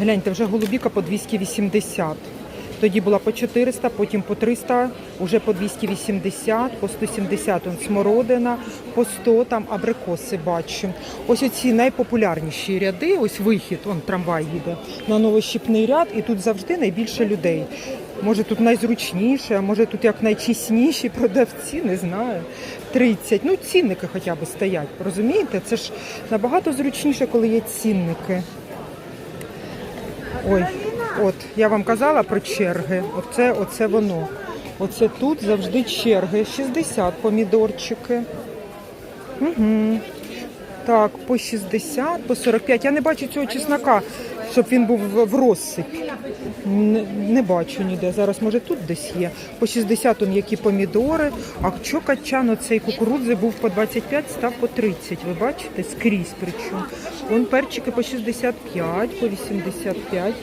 Гляньте, вже голубіка по 280. Тоді була по 400, потім по 300, уже по 280, по 170 он смородина, по 100 там абрикоси бачу. Ось оці найпопулярніші ряди, ось вихід, он трамвай їде на новощіпний ряд, і тут завжди найбільше людей. Може тут найзручніше, а може тут як найчесніші продавці, не знаю. 30. Ну, цінники хоча б стоять, розумієте? Це ж набагато зручніше, коли є цінники. Ой, от я вам казала про черги. Оце, оце воно. Оце тут завжди черги. 60 помідорчики. Угу. Так, по 60, по 45. Я не бачу цього чеснока, щоб він був в розсипі. Не, не бачу ніде. Зараз, може, тут десь є. По 60 он які помідори. А що качан оцей кукурудзи був по 25, став по 30. Ви бачите? Скрізь причому. Вон перчики по 65, по 85.